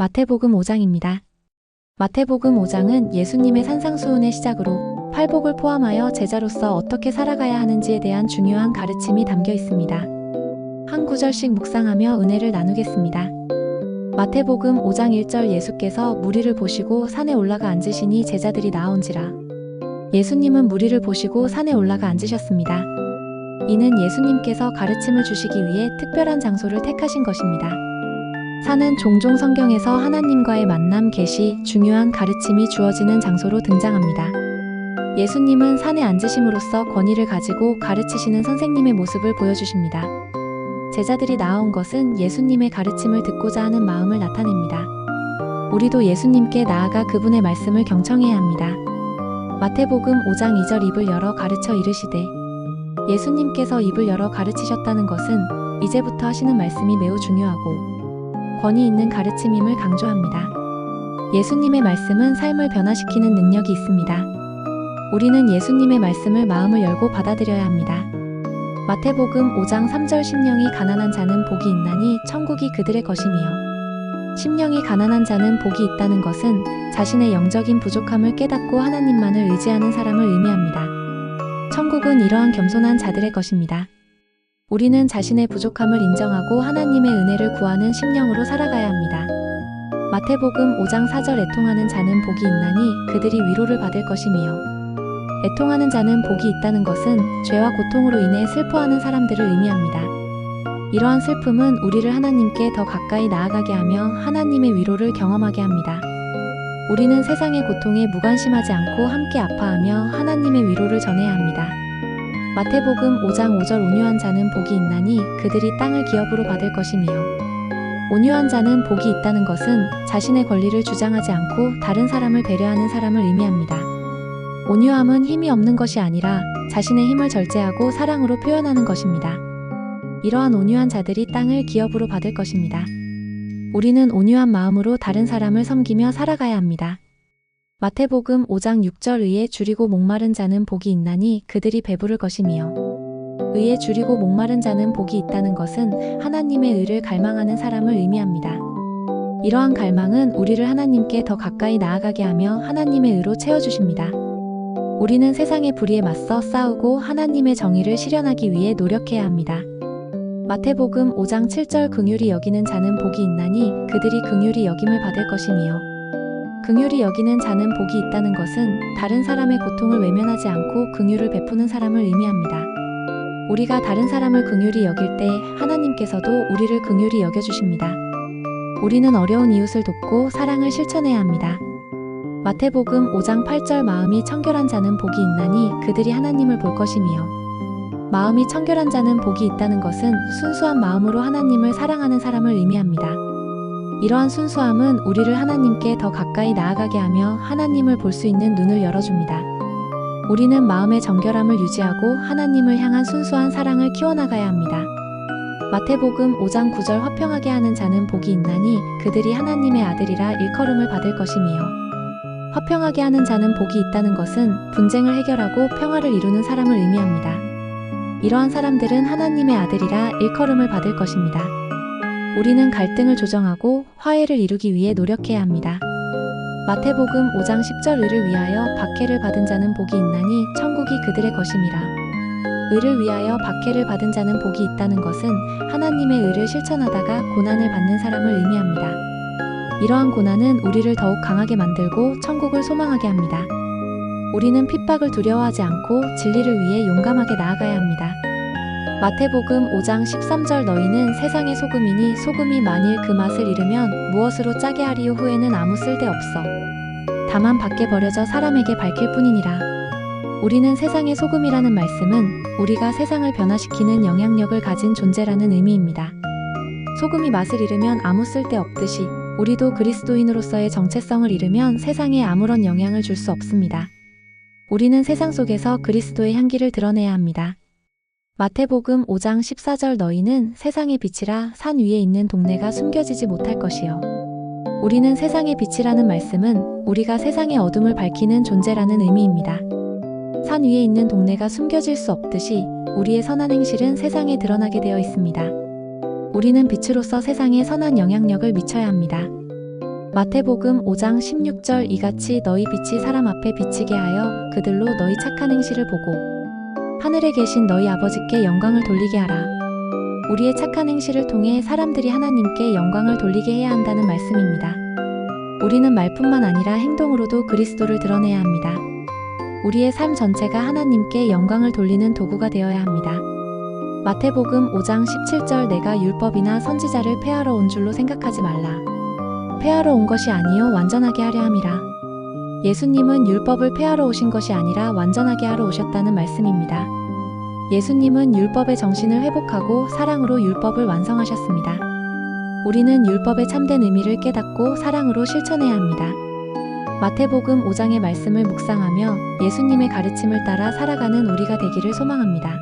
마태복음 5장입니다. 마태복음 5장은 예수님의 산상수훈의 시작으로 팔복을 포함하여 제자로서 어떻게 살아가야 하는지에 대한 중요한 가르침이 담겨 있습니다. 한 구절씩 묵상하며 은혜를 나누겠습니다. 마태복음 5장 1절 예수께서 무리를 보시고 산에 올라가 앉으시니 제자들이 나온지라. 예수님은 무리를 보시고 산에 올라가 앉으셨습니다. 이는 예수님께서 가르침을 주시기 위해 특별한 장소를 택하신 것입니다. 산은 종종 성경에서 하나님과의 만남, 계시, 중요한 가르침이 주어지는 장소로 등장합니다. 예수님은 산에 앉으심으로써 권위를 가지고 가르치시는 선생님의 모습을 보여주십니다. 제자들이 나아온 것은 예수님의 가르침을 듣고자 하는 마음을 나타냅니다. 우리도 예수님께 나아가 그분의 말씀을 경청해야 합니다. 마태복음 5장 2절 입을 열어 가르쳐 이르시되 예수님께서 입을 열어 가르치셨다는 것은 이제부터 하시는 말씀이 매우 중요하고 권위 있는 가르침임을 강조합니다. 예수님의 말씀은 삶을 변화시키는 능력이 있습니다. 우리는 예수님의 말씀을 마음을 열고 받아들여야 합니다. 마태복음 5장 3절 심령이 가난한 자는 복이 있나니 천국이 그들의 것이며 심령이 가난한 자는 복이 있다는 것은 자신의 영적인 부족함을 깨닫고 하나님만을 의지하는 사람을 의미합니다. 천국은 이러한 겸손한 자들의 것입니다. 우리는 자신의 부족함을 인정하고 하나님의 은혜를 구하는 심령으로 살아가야 합니다. 마태복음 5장 4절 애통하는 자는 복이 있나니 그들이 위로를 받을 것이며 애통하는 자는 복이 있다는 것은 죄와 고통으로 인해 슬퍼하는 사람들을 의미합니다. 이러한 슬픔은 우리를 하나님께 더 가까이 나아가게 하며 하나님의 위로를 경험하게 합니다. 우리는 세상의 고통에 무관심하지 않고 함께 아파하며 하나님의 위로를 전해야 합니다. 마태복음 5장 5절 온유한 자는 복이 있나니 그들이 땅을 기업으로 받을 것이며 온유한 자는 복이 있다는 것은 자신의 권리를 주장하지 않고 다른 사람을 배려하는 사람을 의미합니다. 온유함은 힘이 없는 것이 아니라 자신의 힘을 절제하고 사랑으로 표현하는 것입니다. 이러한 온유한 자들이 땅을 기업으로 받을 것입니다. 우리는 온유한 마음으로 다른 사람을 섬기며 살아가야 합니다. 마태복음 5장 6절 의에 줄이고 목마른 자는 복이 있나니 그들이 배부를 것이며 의에 줄이고 목마른 자는 복이 있다는 것은 하나님의 의를 갈망하는 사람을 의미합니다. 이러한 갈망은 우리를 하나님께 더 가까이 나아가게 하며 하나님의 의로 채워주십니다. 우리는 세상의 불의에 맞서 싸우고 하나님의 정의를 실현하기 위해 노력해야 합니다. 마태복음 5장 7절 긍휼히 여기는 자는 복이 있나니 그들이 긍휼히 여김을 받을 것이며 긍휼히 여기는 자는 복이 있다는 것은 다른 사람의 고통을 외면하지 않고 긍휼을 베푸는 사람을 의미합니다. 우리가 다른 사람을 긍휼히 여길 때 하나님께서도 우리를 긍휼히 여겨 주십니다. 우리는 어려운 이웃을 돕고 사랑을 실천해야 합니다. 마태복음 5장 8절 마음이 청결한 자는 복이 있나니 그들이 하나님을 볼 것이며 마음이 청결한 자는 복이 있다는 것은 순수한 마음으로 하나님을 사랑하는 사람을 의미합니다. 이러한 순수함은 우리를 하나님께 더 가까이 나아가게 하며 하나님을 볼 수 있는 눈을 열어줍니다. 우리는 마음의 정결함을 유지하고 하나님을 향한 순수한 사랑을 키워나가야 합니다. 마태복음 5장 9절 화평하게 하는 자는 복이 있나니 그들이 하나님의 아들이라 일컬음을 받을 것이며 화평하게 하는 자는 복이 있다는 것은 분쟁을 해결하고 평화를 이루는 사람을 의미합니다. 이러한 사람들은 하나님의 아들이라 일컬음을 받을 것입니다. 우리는 갈등을 조정하고 화해를 이루기 위해 노력해야 합니다. 마태복음 5장 10절 의를 위하여 박해를 받은 자는 복이 있나니 천국이 그들의 것임이라. 의를 위하여 박해를 받은 자는 복이 있다는 것은 하나님의 의를 실천하다가 고난을 받는 사람을 의미합니다. 이러한 고난은 우리를 더욱 강하게 만들고 천국을 소망하게 합니다. 우리는 핍박을 두려워하지 않고 진리를 위해 용감하게 나아가야 합니다. 마태복음 5장 13절 너희는 세상의 소금이니 소금이 만일 그 맛을 잃으면 무엇으로 짜게 하리요 후에는 아무 쓸데 없어. 다만 밖에 버려져 사람에게 밝힐 뿐이니라. 우리는 세상의 소금이라는 말씀은 우리가 세상을 변화시키는 영향력을 가진 존재라는 의미입니다. 소금이 맛을 잃으면 아무 쓸데 없듯이 우리도 그리스도인으로서의 정체성을 잃으면 세상에 아무런 영향을 줄 수 없습니다. 우리는 세상 속에서 그리스도의 향기를 드러내야 합니다. 마태복음 5장 14절 너희는 세상의 빛이라 산 위에 있는 동네가 숨겨지지 못할 것이요. 우리는 세상의 빛이라는 말씀은 우리가 세상의 어둠을 밝히는 존재라는 의미입니다. 산 위에 있는 동네가 숨겨질 수 없듯이 우리의 선한 행실은 세상에 드러나게 되어 있습니다. 우리는 빛으로서 세상에 선한 영향력을 미쳐야 합니다. 마태복음 5장 16절 이같이 너희 빛이 사람 앞에 비치게 하여 그들로 너희 착한 행실을 보고 하늘에 계신 너희 아버지께 영광을 돌리게 하라. 우리의 착한 행실을 통해 사람들이 하나님께 영광을 돌리게 해야 한다는 말씀입니다. 우리는 말뿐만 아니라 행동으로도 그리스도를 드러내야 합니다. 우리의 삶 전체가 하나님께 영광을 돌리는 도구가 되어야 합니다. 마태복음 5장 17절 내가 율법이나 선지자를 폐하러 온 줄로 생각하지 말라. 폐하러 온 것이 아니요 완전하게 하려 함이라. 예수님은 율법을 폐하러 오신 것이 아니라 완전하게 하러 오셨다는 말씀입니다. 예수님은 율법의 정신을 회복하고 사랑으로 율법을 완성하셨습니다. 우리는 율법의 참된 의미를 깨닫고 사랑으로 실천해야 합니다. 마태복음 5장의 말씀을 묵상하며 예수님의 가르침을 따라 살아가는 우리가 되기를 소망합니다.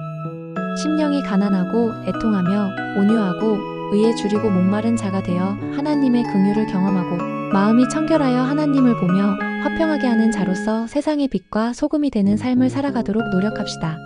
심령이 가난하고 애통하며 온유하고 의에 줄이고 목마른 자가 되어 하나님의 긍휼을 경험하고 마음이 청결하여 하나님을 보며 화평하게 하는 자로서 세상의 빛과 소금이 되는 삶을 살아가도록 노력합시다.